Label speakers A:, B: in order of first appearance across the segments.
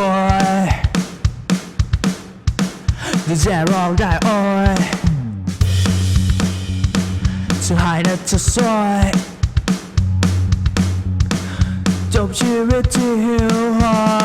A: boy Is that alright oi To hide at the soy จบชีวิตที่หิวโหย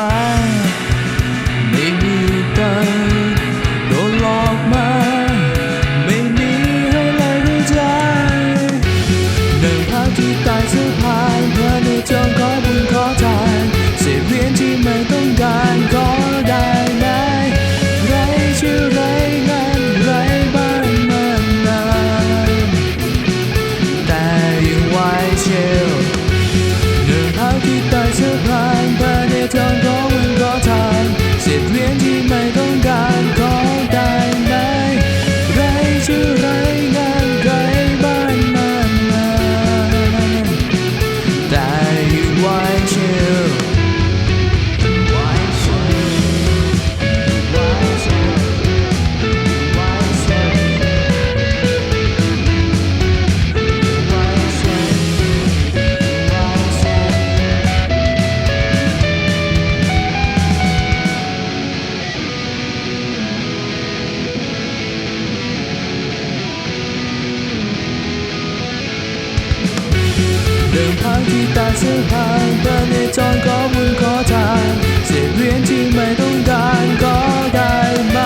A: เดินทางที่ตาเส้นทางพระเนจองขอบุญขอทานเสียเรียนที่ไม่ต้องการก็ได้ไหม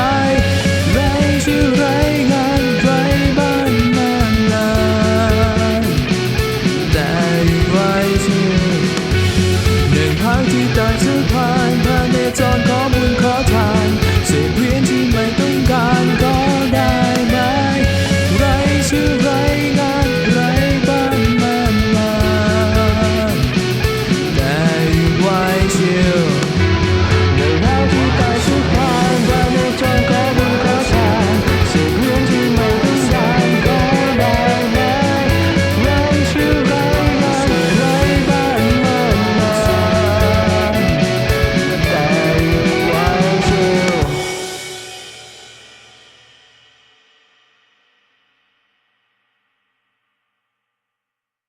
A: ไรชื่อไรงานไรบ้านนานนานแต่ไรชื่อ